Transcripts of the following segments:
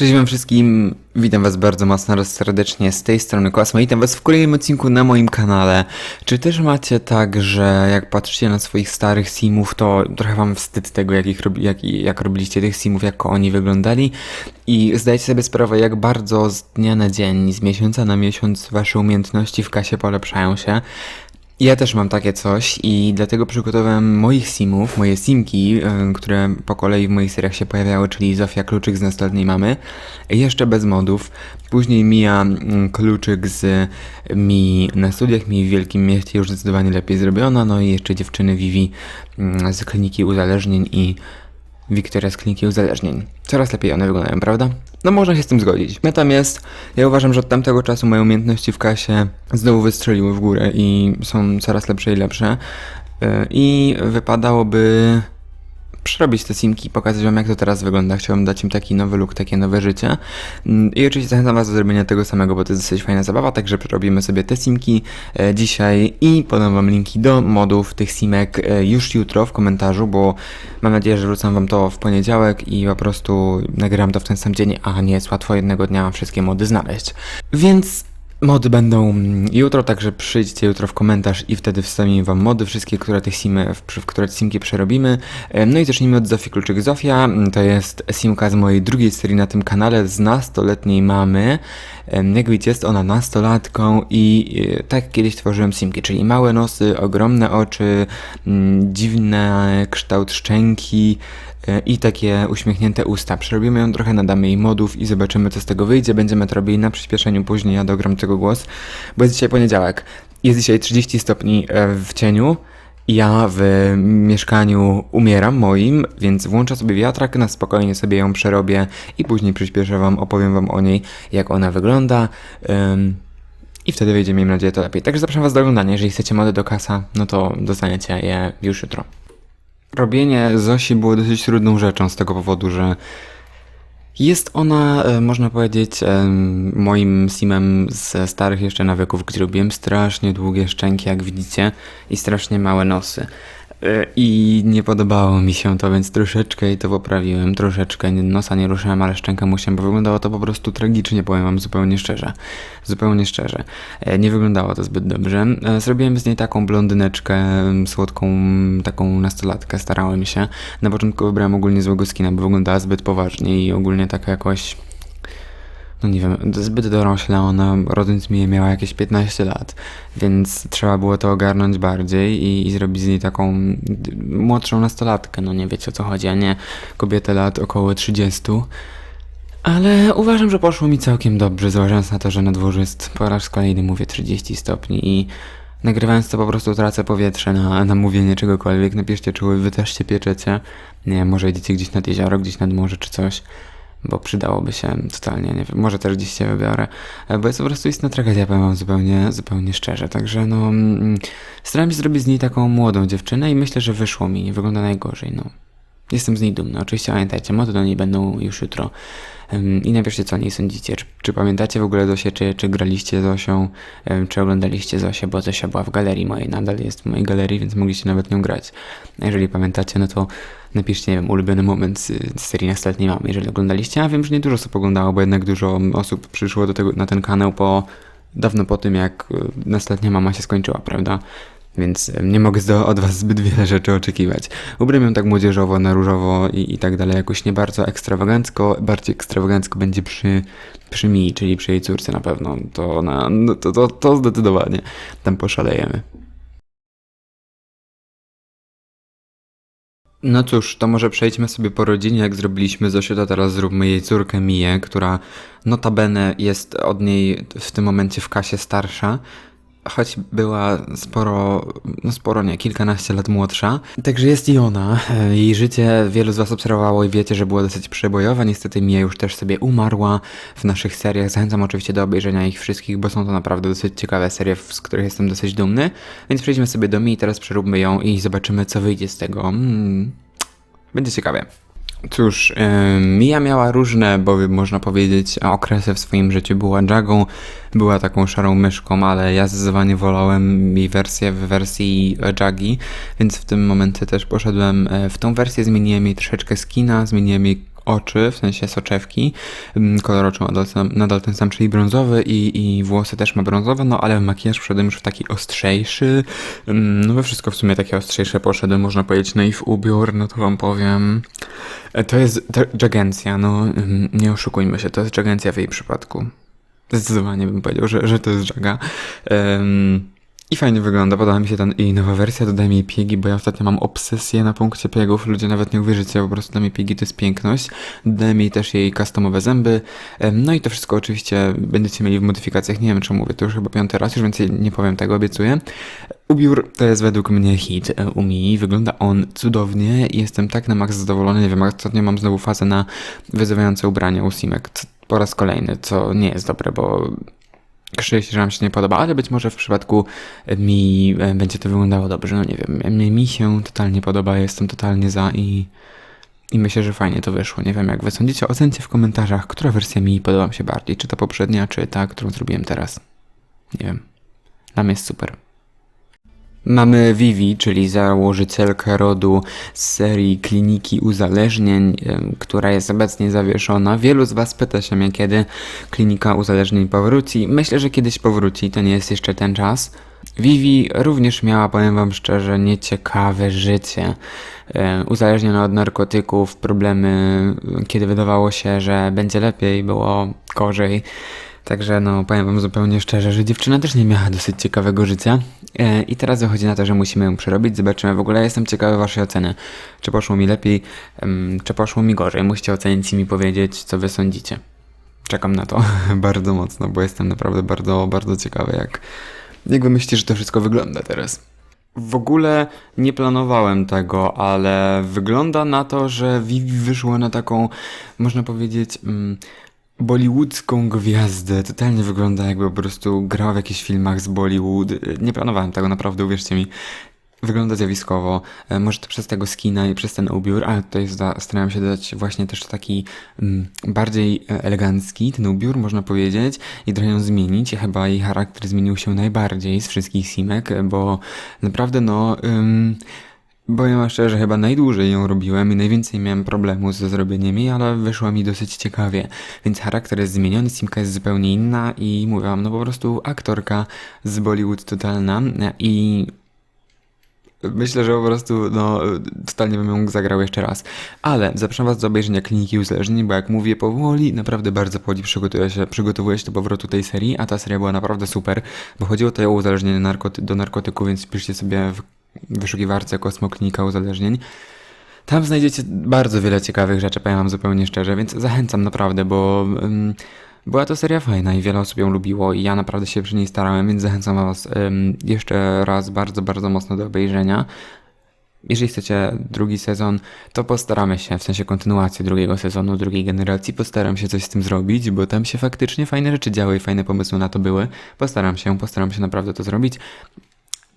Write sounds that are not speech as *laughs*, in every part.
Cześć wam wszystkim, witam was bardzo mocno raz serdecznie z tej strony Kosmo i witam was w kolejnym odcinku na moim kanale. Czy też macie tak, że jak patrzycie na swoich starych simów, to trochę wam wstyd tego, jak, ich jak, jak robiliście tych simów, jak oni wyglądali i zdajecie sobie sprawę, jak bardzo z dnia na dzień, z miesiąca na miesiąc wasze umiejętności w kasie polepszają się. Ja też mam takie coś i dlatego przygotowałem moich simów, moje simki, y, które po kolei w moich seriach się pojawiały, czyli Zofia Kluczyk z nastoletniej mamy, jeszcze bez modów. Później Mija mm, Kluczyk z Mi na studiach, Mi w Wielkim Mieście już zdecydowanie lepiej zrobiona, no i jeszcze dziewczyny Vivi mm, z kliniki uzależnień i Wiktoria z kliniki uzależnień. Coraz lepiej one wyglądają, prawda? No można się z tym zgodzić. Natomiast ja uważam, że od tamtego czasu moje umiejętności w kasie znowu wystrzeliły w górę i są coraz lepsze i lepsze. Yy, I wypadałoby przerobić te simki pokazać wam jak to teraz wygląda. Chciałbym dać im taki nowy look, takie nowe życie. Mm, I oczywiście zachęcam was do zrobienia tego samego, bo to jest dosyć fajna zabawa, także przerobimy sobie te simki e, dzisiaj i podam wam linki do modów tych simek e, już jutro w komentarzu, bo mam nadzieję, że wrzucam wam to w poniedziałek i po prostu nagram to w ten sam dzień, a nie jest łatwo jednego dnia wszystkie mody znaleźć. Więc Mody będą jutro, także przyjdźcie jutro w komentarz i wtedy wstawimy wam mody, wszystkie, które tych simy, w, które te simki przerobimy. E, No i zacznijmy od Zofii Kluczyk. Zofia to jest simka z mojej drugiej serii na tym kanale z nastoletniej mamy. E, Jak widzicie, jest ona nastolatką i e, tak kiedyś tworzyłem simki, czyli małe nosy, ogromne oczy, mm, dziwny kształt szczęki, E, i takie uśmiechnięte usta. Przerobimy ją trochę, nadamy jej modów i zobaczymy co z tego wyjdzie. Będziemy to robili na przyspieszeniu później, ja dogram tego głos, bo jest dzisiaj poniedziałek. Jest dzisiaj 30 stopni e, w cieniu. Ja w mieszkaniu umieram moim, więc włączę sobie wiatrak, na spokojnie sobie ją przerobię i później przyspieszę wam, opowiem wam o niej, jak ona wygląda. I wtedy wyjdzie, miejmy nadzieję, to lepiej. Także zapraszam was do oglądania. Jeżeli chcecie mody do kasa, no to dostaniecie je już jutro. Robienie Zosi było dosyć trudną rzeczą z tego powodu, że jest ona, e, można powiedzieć, em, moim simem ze starych jeszcze nawyków, gdzie robiłem strasznie długie szczęki, jak widzicie, i strasznie małe nosy. I nie podobało mi się to, więc troszeczkę jej to poprawiłem, troszeczkę nosa nie ruszyłem, ale szczękę musiałem, bo wyglądało to po prostu tragicznie, powiem wam zupełnie szczerze. Zupełnie szczerze. E, Nie wyglądało to zbyt dobrze. E, Zrobiłem z niej taką blondyneczkę, słodką, taką nastolatkę, starałem się. Na początku wybrałem ogólnie złego skina, bo wyglądała zbyt poważnie i ogólnie taka jakoś no nie wiem, zbyt dorośla, ona rodząc mnie miała jakieś 15 lat, więc trzeba było to ogarnąć bardziej i, i zrobić z niej taką młodszą nastolatkę, no nie wiecie o co chodzi, a nie kobietę lat około 30. Ale uważam, że poszło mi całkiem dobrze, zważając na to, że na dworze jest po raz kolejny, mówię, 30 stopni i nagrywając to po prostu tracę powietrze na, na mówienie czegokolwiek. Napiszcie, czy wy też się pieczecie. Nie może idziecie gdzieś nad jezioro, gdzieś nad morze czy coś bo przydałoby się totalnie, nie wiem, może też gdzieś się wybiorę, e, bo jest po prostu istna tragedia, powiem wam zupełnie, zupełnie szczerze, także no, mm, starałem się zrobić z niej taką młodą dziewczynę i myślę, że wyszło mi, nie wygląda najgorzej, no. Jestem z niej dumny. Oczywiście pamiętajcie, mody do niej będą już jutro. I napiszcie, co o niej sądzicie. Czy, czy pamiętacie w ogóle Zosię, czy, czy graliście Zosią, czy oglądaliście Zosię, bo Zosia była w galerii mojej, nadal jest w mojej galerii, więc mogliście nawet nią grać. Jeżeli pamiętacie, no to napiszcie, nie wiem, ulubiony moment z, z serii Nastoletniej Mamy, jeżeli oglądaliście. A wiem, że nie dużo osób oglądało, bo jednak dużo osób przyszło do tego, na ten kanał po dawno po tym, jak y, Nastoletnia Mama się skończyła, prawda? Więc nie mogę od was zbyt wiele rzeczy oczekiwać. Ubrałem ją tak młodzieżowo, na różowo i, i tak dalej, jakoś nie bardzo ekstrawagancko. Bardziej ekstrawagancko będzie przy, przy mi, czyli przy jej córce na pewno. To, ona, no to, to, to zdecydowanie. Tam poszalejemy. No cóż, to może przejdźmy sobie po rodzinie, jak zrobiliśmy Zosię, to teraz zróbmy jej córkę Miję, która notabene jest od niej w tym momencie w kasie starsza, choć była sporo, no sporo nie, kilkanaście lat młodsza. Także jest i ona. E, Jej życie wielu z was obserwowało i wiecie, że było dosyć przebojowe. Niestety Mija już też sobie umarła w naszych seriach. Zachęcam oczywiście do obejrzenia ich wszystkich, bo są to naprawdę dosyć ciekawe serie, z których jestem dosyć dumny. Więc przejdźmy sobie do Mii, teraz przeróbmy ją i zobaczymy, co wyjdzie z tego. Mm. Będzie ciekawie. Cóż, ym, Mia miała różne, bo można powiedzieć, okresy w swoim życiu. Była Jagą, była taką szarą myszką, ale ja zdecydowanie wolałem jej wersję w wersji Jagi, więc w tym momencie też poszedłem e, w tą wersję, zmieniłem jej troszeczkę skina, zmieniłem jej oczy, w sensie soczewki. Mm, Kolor oczu nadal, ten sam, czyli brązowy i, i włosy też ma brązowe, no ale makijaż wszedłem już w taki ostrzejszy. Mm, No we wszystko w sumie takie ostrzejsze poszedłem, można powiedzieć, no i w ubiór, no to wam powiem. E, To jest Jagencja, no mm, nie oszukujmy się, to jest Jagencja w jej przypadku. Zdecydowanie bym powiedział, że, że to jest Jaga. Em, I fajnie wygląda, podoba mi się ten jej nowa wersja, dodałem jej piegi, bo ja ostatnio mam obsesję na punkcie piegów, ludzie nawet nie uwierzycie, po prostu dla mnie piegi to jest piękność. Dodałem jej też jej customowe zęby, no i to wszystko oczywiście będziecie mieli w modyfikacjach, nie wiem czy mówię, to już chyba piąty raz, już więcej nie powiem tego, obiecuję. Ubiór to jest według mnie hit e, u Mii, wygląda on cudownie i jestem tak na maks zadowolony, nie wiem, ostatnio mam znowu fazę na wyzywające ubrania u Simek, po raz kolejny, co nie jest dobre, bo się, że nam się nie podoba, ale być może w przypadku mi e, będzie to wyglądało dobrze, no nie wiem, mi się totalnie podoba, jestem totalnie za i, i myślę, że fajnie to wyszło, nie wiem jak wy sądzicie, ocencie w komentarzach, która wersja mi podoba mi się bardziej, czy ta poprzednia, czy ta, którą zrobiłem teraz, nie wiem, dla mnie jest super. Mamy Vivi, czyli założycielkę rodu z serii Kliniki Uzależnień, która jest obecnie zawieszona. Wielu z Was pyta się mnie, kiedy Klinika Uzależnień powróci. Myślę, że kiedyś powróci, to nie jest jeszcze ten czas. Vivi również miała, powiem Wam szczerze, nieciekawe życie. Uzależniona od narkotyków, problemy, kiedy wydawało się, że będzie lepiej, było gorzej. Także no, powiem wam zupełnie szczerze, że dziewczyna też nie miała dosyć ciekawego życia e, i teraz wychodzi na to, że musimy ją przerobić. Zobaczymy. W ogóle jestem ciekawy waszej oceny. Czy poszło mi lepiej, czy poszło mi gorzej. Musicie ocenić i mi powiedzieć, co wy sądzicie. Czekam na to *laughs* bardzo mocno, bo jestem naprawdę bardzo, bardzo ciekawy, jak, jak wy myślicie, że to wszystko wygląda teraz. W ogóle nie planowałem tego, ale wygląda na to, że Vivi wyszła na taką, można powiedzieć, mm, bollywoodzką gwiazdę. Totalnie wygląda jakby po prostu grała w jakichś filmach z Bollywood. Nie planowałem tego, naprawdę, uwierzcie mi. Wygląda zjawiskowo, e, może to przez tego skina i przez ten ubiór, ale tutaj starałem się dać właśnie też taki mm, bardziej e, elegancki ten ubiór, można powiedzieć, i trochę ją zmienić. Chyba jej charakter zmienił się najbardziej z wszystkich simek, e, bo naprawdę no... Ym, Powiem wam szczerze, chyba najdłużej ją robiłem i najwięcej miałem problemu ze zrobieniem jej, ale wyszła mi dosyć ciekawie. Więc charakter jest zmieniony, Simka jest zupełnie inna i mówię wam, no po prostu aktorka z Bollywood totalna i Myślę, że po prostu, no, totalnie bym ją zagrał jeszcze raz. Ale zapraszam Was do obejrzenia Kliniki Uzależnień, bo jak mówię, powoli, naprawdę bardzo powoli przygotowuję się, przygotowuję się do powrotu tej serii, a ta seria była naprawdę super, bo chodziło tutaj o uzależnienie narkoty do narkotyku, więc piszcie sobie w wyszukiwarce Kosmo Klinika Uzależnień. Tam znajdziecie bardzo wiele ciekawych rzeczy, powiem wam zupełnie szczerze, więc zachęcam naprawdę, bo ym, była to seria fajna i wiele osób ją lubiło i ja naprawdę się przy niej starałem, więc zachęcam was ym, jeszcze raz bardzo, bardzo mocno do obejrzenia. Jeżeli chcecie drugi sezon, to postaramy się, w sensie kontynuację drugiego sezonu, drugiej generacji, postaram się coś z tym zrobić, bo tam się faktycznie fajne rzeczy działy i fajne pomysły na to były. Postaram się, postaram się naprawdę to zrobić.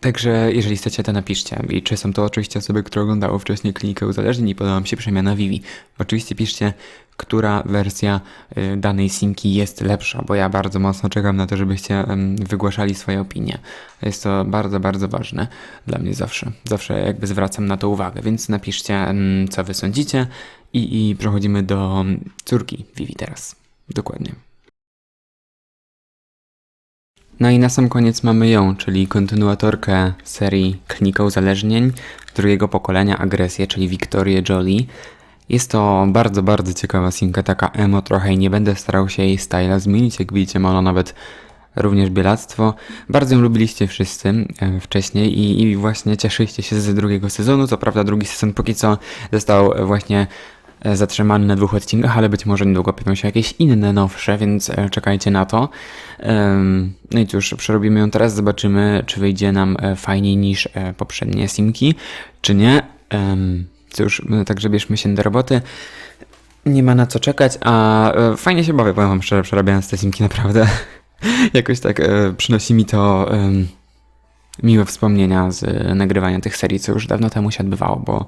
Także jeżeli chcecie, to napiszcie. I czy są to oczywiście osoby, które oglądały wcześniej klinikę uzależnień i podoba mi się przemiana Vivi. Oczywiście piszcie, która wersja y, danej simki jest lepsza, bo ja bardzo mocno czekam na to, żebyście wygłaszali swoje opinie. Jest to bardzo, bardzo ważne dla mnie zawsze. Zawsze jakby zwracam na to uwagę, więc napiszcie, co wy sądzicie i, i przechodzimy do em, córki Vivi teraz. Dokładnie. No i na sam koniec mamy ją, czyli kontynuatorkę serii Klinika Uzależnień drugiego pokolenia Agresję, czyli Victorię Jolie. Jest to bardzo, bardzo ciekawa simka, taka emo trochę i nie będę starał się jej styla zmienić, jak widzicie ma ona nawet również bielactwo. Bardzo ją lubiliście wszyscy e, wcześniej i, i właśnie cieszyliście się ze drugiego sezonu. Co prawda drugi sezon póki co został właśnie zatrzymany na dwóch odcinkach, ale być może niedługo pojawią się jakieś inne, nowsze, więc e, czekajcie na to. No i cóż, przerobimy ją teraz, zobaczymy, czy wyjdzie nam e, fajniej niż e, poprzednie simki, czy nie. Cóż, no, także bierzmy się do roboty. Nie ma na co czekać, a e, fajnie się bawię, powiem wam szczerze, przerabiając te simki, naprawdę. *laughs* Jakoś tak e, przynosi mi to miłe wspomnienia z e, nagrywania tych serii, co już dawno temu się odbywało, bo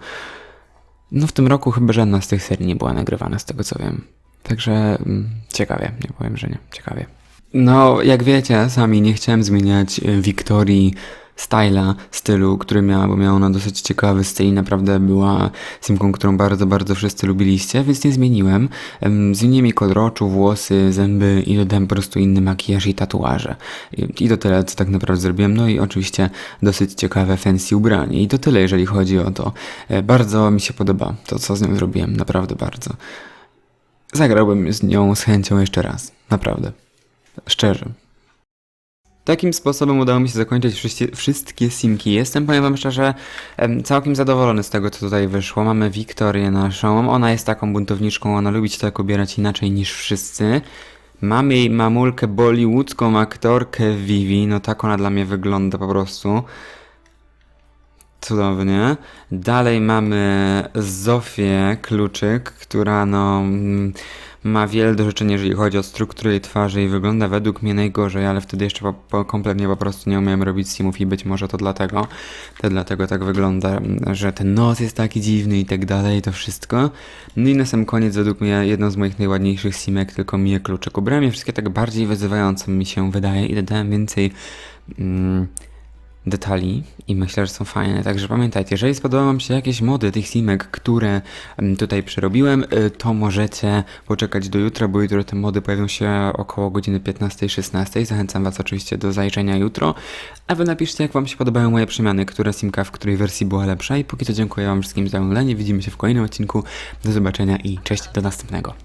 no w tym roku chyba żadna z tych serii nie była nagrywana, z tego co wiem. Także mm, ciekawie, nie powiem, że nie, ciekawie. No, jak wiecie, sami nie chciałem zmieniać e, Wiktorii styla, stylu, który miała, bo miała ona dosyć ciekawy styl i naprawdę była simką, którą bardzo, bardzo wszyscy lubiliście, więc nie zmieniłem. Em, Zmieniłem jej kolor oczu, włosy, zęby i dodałem po prostu inny makijaż i tatuaże. I, I to tyle, co tak naprawdę zrobiłem. No i oczywiście dosyć ciekawe fancy ubranie. I to tyle, jeżeli chodzi o to. E, Bardzo mi się podoba to, co z nią zrobiłem, naprawdę bardzo. Zagrałbym z nią z chęcią jeszcze raz, naprawdę. Szczerze. Takim sposobem udało mi się zakończyć wszystkie simki. Jestem, powiem wam szczerze, em, całkiem zadowolony z tego, co tutaj wyszło. Mamy Wiktorię naszą, ona jest taką buntowniczką, ona lubi się tak ubierać inaczej niż wszyscy. Mamy jej mamulkę bollywoodzką aktorkę Vivi, no tak ona dla mnie wygląda po prostu. Cudownie. Dalej mamy Zofię Kluczyk, która no mm, ma wiele do życzenia, jeżeli chodzi o strukturę jej twarzy i wygląda według mnie najgorzej, ale wtedy jeszcze po, po, kompletnie po prostu nie umiałem robić simów i być może to dlatego, to dlatego tak wygląda, że ten nos jest taki dziwny i tak dalej, to wszystko. No i na sam koniec według mnie jedną z moich najładniejszych simek, tylko Miję Kluczyk. Ubrałem je wszystkie tak bardziej wyzywająco mi się wydaje i dodałem więcej... Mm, detali i myślę, że są fajne. Także pamiętajcie, jeżeli spodobały Wam się jakieś mody tych simek, które mm, tutaj przerobiłem, y, to możecie poczekać do jutra, bo jutro te mody pojawią się około godziny 15-16. Zachęcam Was oczywiście do zajrzenia jutro, a Wy napiszcie, jak Wam się podobają moje przemiany, która simka w której wersji była lepsza i póki co dziękuję Wam wszystkim za oglądanie. Widzimy się w kolejnym odcinku. Do zobaczenia i cześć, do następnego.